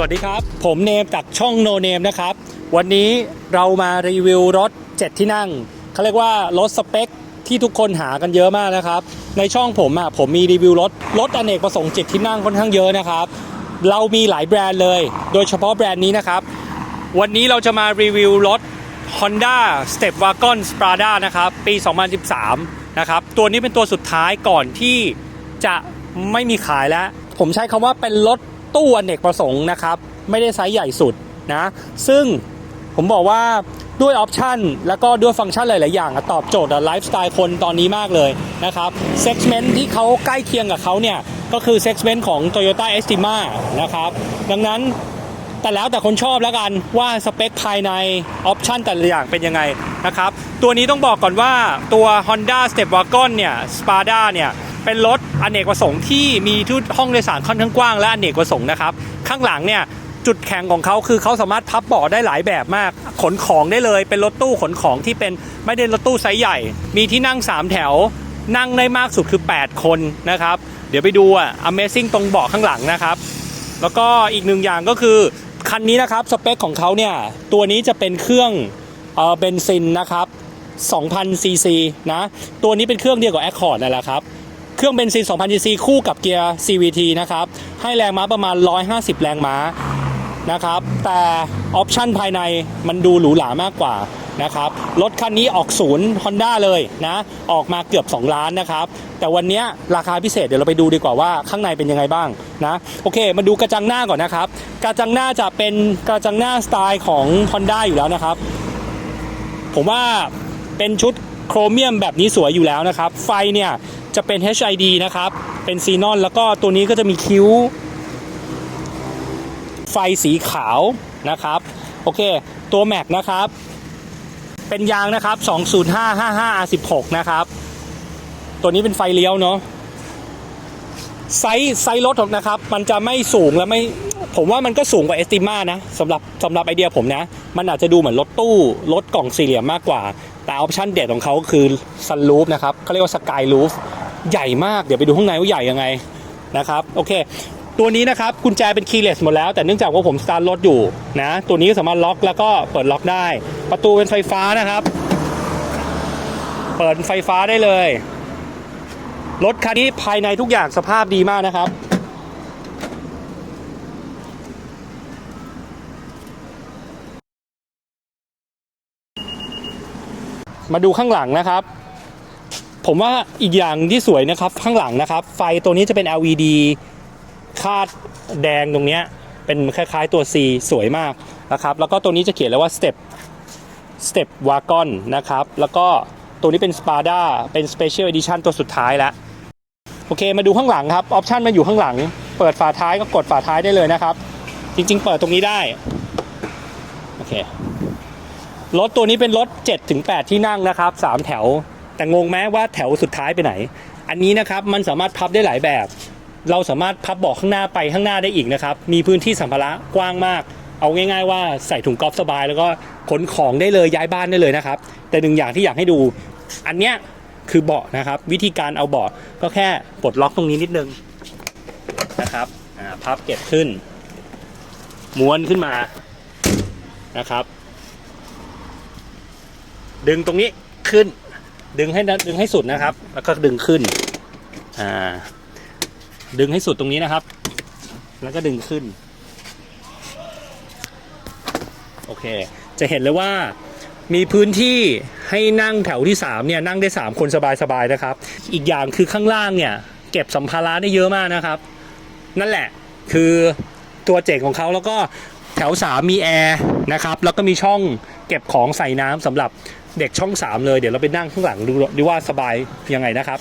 สวัสดีครับ ผมเนมจากช่องโนเนมนะครับ วันนี้เรามารีวิวรถ 7 ที่นั่งเขาเรียกว่ารถสเปคที่ทุกคนหากันเยอะมากนะครับ ในช่องผมอะผมมีรีวิวรถ รถอเนกประสงค์ 7 ที่นั่งค่อนข้างเยอะนะครับ เรามีหลายแบรนด์เลย โดยเฉพาะแบรนด์นี้นะครับ วันนี้เราจะมารีวิวรถ Honda Step Wagon Strada นะครับปี 2013 นะครับ ตัวนี้เป็นตัวสุดท้ายก่อนที่จะไม่มีขายแล้ว ผมใช้คำว่าเป็นรถ ตู้อเนกประสงค์นะครับ ไม่ได้ไซส์ใหญ่สุดนะ ซึ่งผมบอกว่าด้วยออปชันแล้วก็ด้วยฟังก์ชันหลาย ๆ อย่างตอบโจทย์ไลฟ์สไตล์คนตอนนี้มากเลยนะครับเซ็กเมนต์ที่เขาใกล้เคียงกับเขาเนี่ย ก็คือเซ็กเมนต์ของ Toyota Estima นะครับ ดังนั้นแต่แล้วแต่คนชอบแล้วกันว่าสเปคภายในออปชันแต่ละอย่างเป็นยังไงนะครับ ตัวนี้ต้องบอกก่อนว่าตัว Honda Step Wagon เนี่ย Spada เนี่ย เป็นรถอเนกประสงค์ที่มีทุกห้องโดยสารค่อนข้างกว้างและอเนกประสงค์นะครับ ข้างหลังเนี่ยจุดแข็งของเขาคือเขาสามารถพับเบาะได้หลายแบบมาก ขนของได้เลย เป็นรถตู้ขนของที่เป็นไม่ได้รถตู้ไซส์ใหญ่ มีที่นั่ง 3 แถว นั่งได้มากสุดคือ 8 คนนะครับ เดี๋ยวไปดูอะ Amazing ตรงเบาะข้างหลังนะครับ แล้วก็อีกหนึ่งอย่างก็คือคันนี้นะครับสเปคของเขาเนี่ยตัวนี้จะเป็นเครื่องเออเบนซินนะครับ2,000ซีซีนะตัวนี้เป็นเครื่องเดียวกับ Accord นั่นแหละครับ เครื่องเบนซิน 2,000 ซีซีคู่กับเกียร์ CVT นะครับ ให้แรงม้าประมาณ 150 แรงม้านะครับ แต่ออปชันภายในมันดูหรูหรามากกว่านะครับ รถคันนี้ออกศูนย์ Honda เลยนะ ออกมาเกือบ 2 ล้านนะครับ แต่วันนี้ราคาพิเศษเดี๋ยวเราไปดูดีกว่าว่าข้างในเป็นยังไงบ้างนะ โอเค มาดูกระจังหน้าก่อนนะครับ กระจังหน้าจะเป็นกระจังหน้าสไตล์ของ Honda อยู่แล้วนะครับ ผมว่าเป็นชุดโครเมียมแบบนี้สวยอยู่แล้วนะครับ ไฟเนี่ย จะเป็น HID นะครับ เป็นซีนอนแล้วก็ตัวนี้ก็จะมีคิ้ว ไฟสีขาวนะครับ โอเค ตัวแม็กนะครับ เป็นยางนะครับ 20555 R16 นะครับ ตัวนี้เป็นไฟเลี้ยวเนาะ ไซส์ไซส์รถนะครับ มันจะไม่สูงและไม่ ผมว่ามันก็สูงกว่าเอสติมานะสำหรับสำหรับไอเดียผมนะ มันอาจจะดูเหมือนรถตู้ รถกล่องสี่เหลี่ยมมากกว่าแต่ออปชั่นเด็ดของเขาคือซันรูฟนะครับเขาเรียกว่าสกายรูฟ ใหญ่มากเดี๋ยวไปดูข้างในว่าใหญ่ยังไงนะครับโอเค ตัวนี้นะครับกุญแจเป็นคีย์เลสหมดแล้ว แต่เนื่องจากว่าผมสตาร์ทรถอยู่นะตัวนี้ก็สามารถล็อกแล้วก็เปิดล็อกได้ ประตูเป็นไฟฟ้านะครับ เปิดไฟฟ้าได้เลยรถคันนี้ภายในทุกอย่างสภาพดีมากนะครับ มาดูข้างหลังนะครับ ผมว่าอีกอย่างที่สวยนะครับข้างหลังนะครับ ไฟตัวนี้จะเป็น LED คาดแดงตรงเนี้ยเป็นคล้ายๆตัว C สวยมากนะครับ แล้วก็ตัวนี้จะเขียนเลยว่า Step Step Wagon นะครับ แล้วก็ตัวนี้เป็น Spada เป็น Special Edition ตัวสุดท้ายแล้ว โอเคมาดูข้างหลังครับ ออปชันมาอยู่ข้างหลัง เปิดฝาท้ายก็กดฝาท้ายได้เลยนะครับ จริงๆ เปิดตรงนี้ได้ โอเค รถตัวนี้เป็นรถ 7-8 ที่นั่งนะครับ 3 แถว แต่งงไหมว่าแถวสุดท้ายไปไหน อันนี้นะครับมันสามารถพับได้หลายแบบ เราสามารถพับเบาะข้างหน้าไปข้างหน้าได้อีกนะครับ มีพื้นที่สัมภาระกว้างมาก เอาง่าย ๆ ว่าใส่ถุงกอล์ฟสบาย แล้วก็ขนของได้เลยย้ายบ้านได้เลยนะครับ แต่หนึ่งอย่างที่อยากให้ดู อันเนี้ยคือเบาะนะครับ วิธีการเอาเบาะก็แค่ปลดล็อกตรงนี้นิดนึงนะครับพับเก็บขึ้น ม้วนขึ้นมานะครับ ดึงตรงนี้ขึ้น ดึงให้ดึงให้สุดนะครับ แล้วก็ดึงขึ้นอ่าดึงให้สุดตรงนี้นะครับ แล้วก็ดึงขึ้น โอเค จะเห็นเลยว่ามีพื้นที่ให้นั่งแถวที่3เนี่ยนั่งได้ 3 คนสบายๆนะครับ อีกอย่างคือข้างล่างเนี่ย เก็บสัมภาระได้เยอะมากนะครับ นั่นแหละคือตัวเจ๋งของเขาแล้วก็แถว 3 มีแอร์นะครับ แล้วก็มีช่องเก็บของใส่น้ำสำหรับ เด็กช่อง 3 เลยเดี๋ยวเราไปนั่งข้างหลังดูดูว่าสบายยังไงนะครับ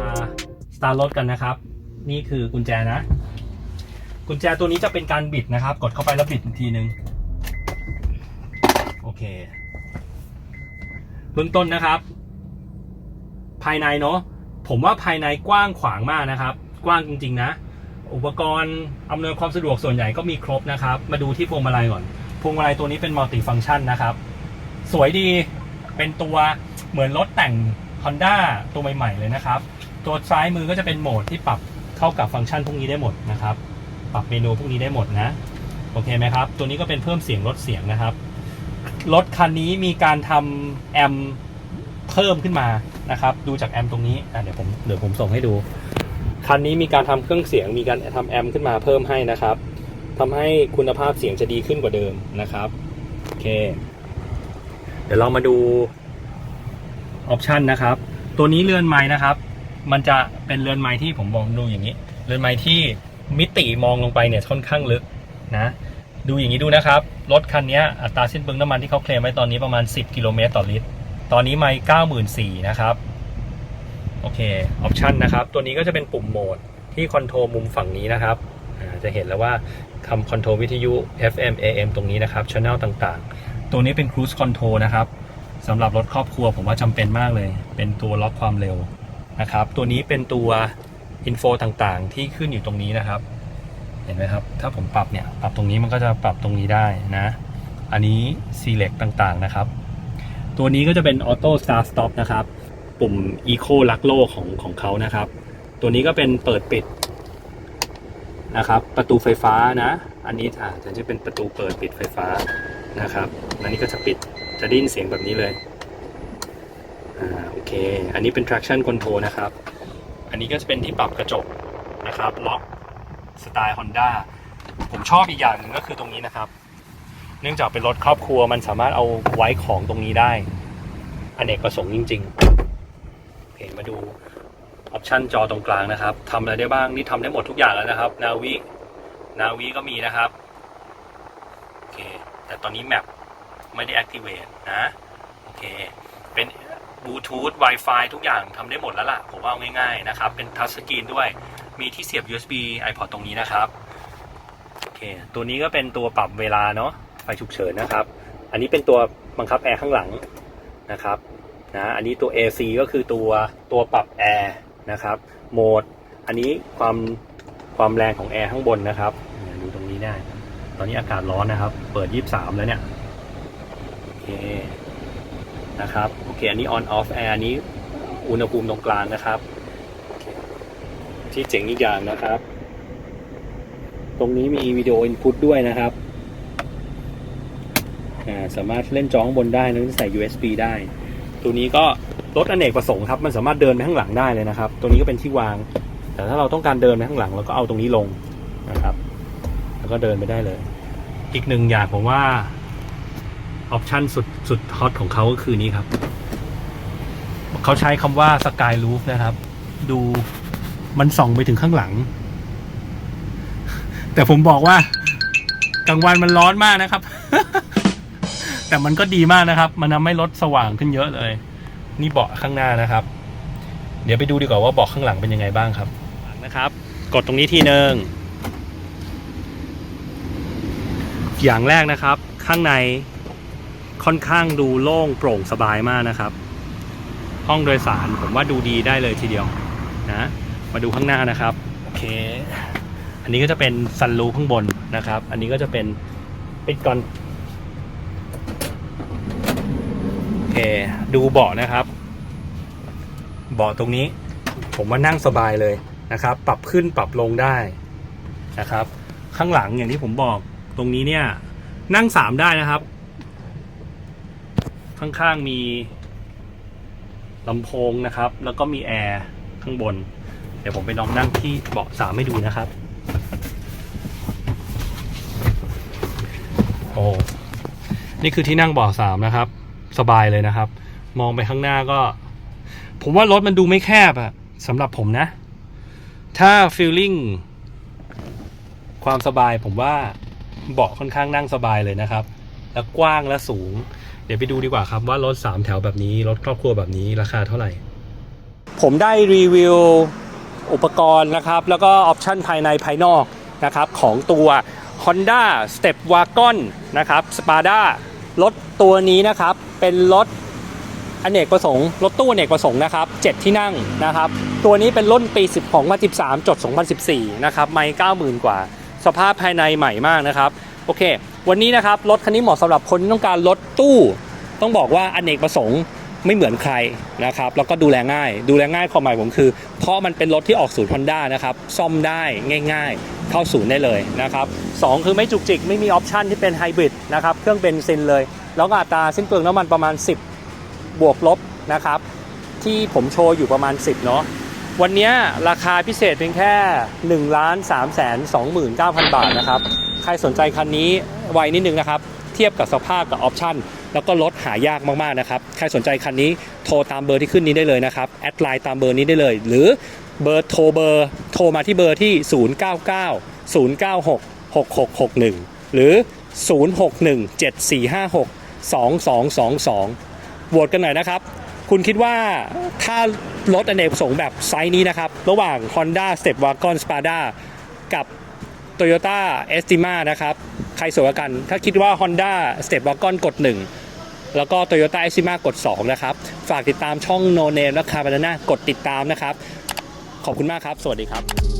มาสตาร์ทรถกันนะครับ นี่คือกุญแจนะ กุญแจตัวนี้จะเป็นการบิดนะครับ กดเข้าไปแล้วบิดอีกทีนึง โอเค เบื้องต้นนะครับ ภายในเนาะผมว่าภายในกว้างขวางมากนะครับ กว้างจริง ๆ นะ อุปกรณ์อำนวยความสะดวกส่วนใหญ่ก็มีครบนะครับ มาดูที่พวงมาลัยก่อนพวงมาลัยตัวนี้เป็นมัลติฟัง c t ชันนะครับ สวยดีเป็นตัวเหมือนรถแต่ง Honda ตัวใหม่ ๆ เลยนะครับ ตัวซ้ายมือก็จะเป็นโหมดที่ปรับเข้ากับฟังก์ชันพวกนี้ได้หมดนะครับ ปรับเมนูพวกนี้ได้หมดนะ โอเคไหมครับ ตัวนี้ก็เป็นเพิ่มเสียงลดเสียงนะครับ รถคันนี้มีการทำแอมเพิ่มขึ้นมานะครับ ดูจากแอมตรงนี้อะเดี๋ยวผมเดี๋ยวผมส่งให้ดู คันนี้มีการทำเครื่องเสียง มีการทำแอมขึ้นมาเพิ่มให้นะครับทำให้คุณภาพเสียงจะดีขึ้นกว่าเดิมนะครับโอเค เดี๋ยวเรามาดูออปชันนะครับ ตัวนี้เรือนไม้นะครับ มันจะเป็นเรือนไม้ที่ผมมองดูอย่างนี้ เรือนไม้ที่มิติมองลงไปเนี่ยค่อนข้างลึกนะ ดูอย่างนี้ดูนะครับ รถคันนี้อัตราสิ้นเปลืองน้ำมันที่เขาเคลมไว้ตอนนี้ประมาณ 10 กิโลเมตรต่อลิตร ตอนนี้ไม่94,000นสี่นะครับ โอเค ออปชันนะครับ ตัวนี้ก็จะเป็นปุ่มโหมดที่คอนโทรลมุมฝั่งนี้นะครับ จะเห็นแล้วว่าคำคอนโทรลวิทยุ FM AM ตรงนี้นะครับช anel ต่างๆ ตัวนี้เป็น cruise control นะครับสำหรับรถครอบครัวผมว่าจำเป็นมากเลย เป็นตัวล็อกความเร็วนะครับ ตัวนี้เป็นตัวอินโฟต่างๆ ที่ขึ้นอยู่ตรงนี้นะครับ เห็นไหมครับ ถ้าผมปรับเนี่ย ปรับตรงนี้มันก็จะปรับตรงนี้ได้นะ อันนี้ select ต่างๆนะครับ ตัวนี้ก็จะเป็น auto start stop นะครับ ปุ่ม eco ลักโลของของเขานะครับ ตัวนี้ก็เป็นเปิดปิดนะครับ ประตูไฟฟ้านะ อันนี้อ่าจะจะเป็นประตูเปิดปิดไฟฟ้านะครับ อันนี้ก็จะปิด จะได้ยินเสียงแบบนี้เลย อ่า โอเค อันนี้เป็น traction control นะครับ อันนี้ก็จะเป็นที่ปรับกระจกนะครับ ล็อก สไตล์ Honda ผมชอบอีกอย่างหนึ่งก็คือตรงนี้นะครับ เนื่องจากเป็นรถครอบครัวมันสามารถเอาไว้ของตรงนี้ได้อเนกประสงค์จริงๆโอเคมาดูออปชันจอตรงกลางนะครับทำอะไรได้บ้างนี่ทำได้หมดทุกอย่างแล้วนะครับ นาวินาวิก็มีนะครับโอเคแต่ตอนนี้แมปไม่ได้ activate นะโอเคเป็นบลูทูธ Wi-Fi ทุกอย่างทำได้หมดแล้วล่ะ ผมว่าง่ายๆนะครับ เป็นทัชสกรีนด้วย มีที่เสียบ USB iPod ตรงนี้นะครับโอเคตัวนี้ก็เป็นตัวปรับเวลาเนาะไฟฉุกเฉินนะครับ อันนี้เป็นตัวบังคับแอร์ข้างหลังนะครับนะอันนี้ตัว AC ก็คือตัวตัวปรับแอร์นะครับโหมด อันนี้ความความแรงของแอร์ข้างบนนะครับดูตรงนี้ได้ ตอนนี้อากาศร้อนนะครับ เปิด 23 แล้วเนี่ยโอเคนะครับโอเคอันนี้ on off air อันนี้อุณหภูมิตรงกลางนะครับ ที่เจ๋งอีกอย่างนะครับ ตรงนี้มีวิดีโออินพุตด้วยนะครับสามารถเล่นจองบนได้แล้วใส่ USB ได้ ตัวนี้ก็รถอเนกประสงค์ครับ มันสามารถเดินไปข้างหลังได้เลยนะครับ ตัวนี้ก็เป็นที่วาง แต่ถ้าเราต้องการเดินไปข้างหลังเราก็เอาตรงนี้ลงนะครับ แล้วก็เดินไปได้เลย อีกหนึ่งอย่างผมว่าออปชันสุดสุดฮอตของเขาก็คือนี้ครับ เขาใช้คำว่าสกาย o ูฟนะครับ ดู มันส่องไปถึงข้างหลัง แต่ผมบอกว่ากลางวันมันร้อนมากนะครับ แต่มันก็ดีมากนะครับ มันทำให้รถสว่างขึ้นเยอะเลย นี่เบาะข้างหน้านะครับ เดี๋ยวไปดูดีกว่าว่าเบาะข้างหลังเป็นยังไงบ้างครับนะครับ กดตรงนี้ทีหนึ่งอย่างแรกนะครับ ข้างในค่อนข้างดูโล่งโปร่งสบายมากนะครับ ห้องโดยสารผมว่าดูดีได้เลยทีเดียวนะ มาดูข้างหน้านะครับโอเค อันนี้ก็จะเป็นซันรูข้างบนนะครับ อันนี้ก็จะเป็นปิดก่อนโอเคดูเบาะนะครับเบาะตรงนี้ ผมว่านั่งสบายเลยนะครับ ปรับขึ้นปรับลงได้นะครับ ข้างหลังอย่างที่ผมบอกตรงนี้เนี่ย นั่งสามได้นะครับ ข้างๆมีลำโพงนะครับ แล้วก็มีแอร์ข้างบน ดี๋ยวผมไปลองนั่งที่เบาะสามให้ดูนะครับ โอ้นี่คือที่นั่งเบาะสามนะครับ สบายเลยนะครับ มองไปข้างหน้าก็ ผมว่ารถมันดูไม่แคบอะสำหรับผมนะ ถ้าฟีลลิ่งความสบายผมว่าเบาะค่อนข้างนั่งสบายเลยนะครับ แล้วกว้างและสูง เดี๋ยวไปดูดีกว่าครับว่ารถ 3 แถวแบบนี้ รถครอบครัวแบบนี้ราคาเท่าไหร่ ผมได้รีวิว อุปกรณ์นะครับ แล้วก็ออปชันภายในภายนอกนะครับของตัว Honda Step Wagon นะครับ Spada รถตัวนี้นะครับเป็นรถอเนกประสงค์รถตู้อเนกประสงค์นะครับ7ที่นั่งนะครับ ตัวนี้เป็นรุ่นปี 10 ของมา13จด 2014 นะครับไม่90,000 กว่า สภาพภายในใหม่มากนะครับ โอเค วันนี้นะครับ รถคันนี้เหมาะสำหรับคนที่ต้องการรถตู้ ต้องบอกว่าอเนกประสงค์ ไม่เหมือนใครนะครับแล้วก็ดูแลง่าย ดูแลง่ายความหมายผมคือ เพราะมันเป็นรถที่ออกศูนย์ฮอนด้านะครับซ่อมได้ง่าย ๆ เข้าศูนย์ได้เลยนะครับสองคือไม่จุกจิกไม่มีออปชันที่เป็นไฮบริดนะครับเครื่องเบนซินเลย แล้วก็อัตราสิ้นเปลืองน้ำมันประมาณ 10 บวกลบนะครับ ที่ผมโชว์อยู่ประมาณ 10 เนาะวันนี้ราคาพิเศษเพียงแค่1ล้าน3แสน29,000 บาทนะครับ ใครสนใจคันนี้ไวนิดนึงนะครับ เทียบกับสภาพกับออปชั่น แล้วก็รถหายากมากๆนะครับ ใครสนใจคันนี้โทรตามเบอร์ที่ขึ้นนี้ได้เลยนะครับ แอดไลน์ตามเบอร์นี้ได้เลย หรือเบอร์โทรเบอร์โทรมาที่เบอร์ที่ 099 096 6661 หรือ 061 7456 2222โหวตกันหน่อยนะครับ คุณคิดว่าถ้ารถอเนกประสงค์แบบไซส์นี้นะครับ ระหว่าง Honda Step Wagon Spada กับ Toyota Estima นะครับ ใครสวยกัน ถ้าคิดว่า Honda Step Wagon กด 1 แล้วก็ Toyota Estima กด 2 นะครับ ฝากติดตามช่อง No Name และ Car Banana กดติดตามนะครับ ขอบคุณมากครับ สวัสดีครับ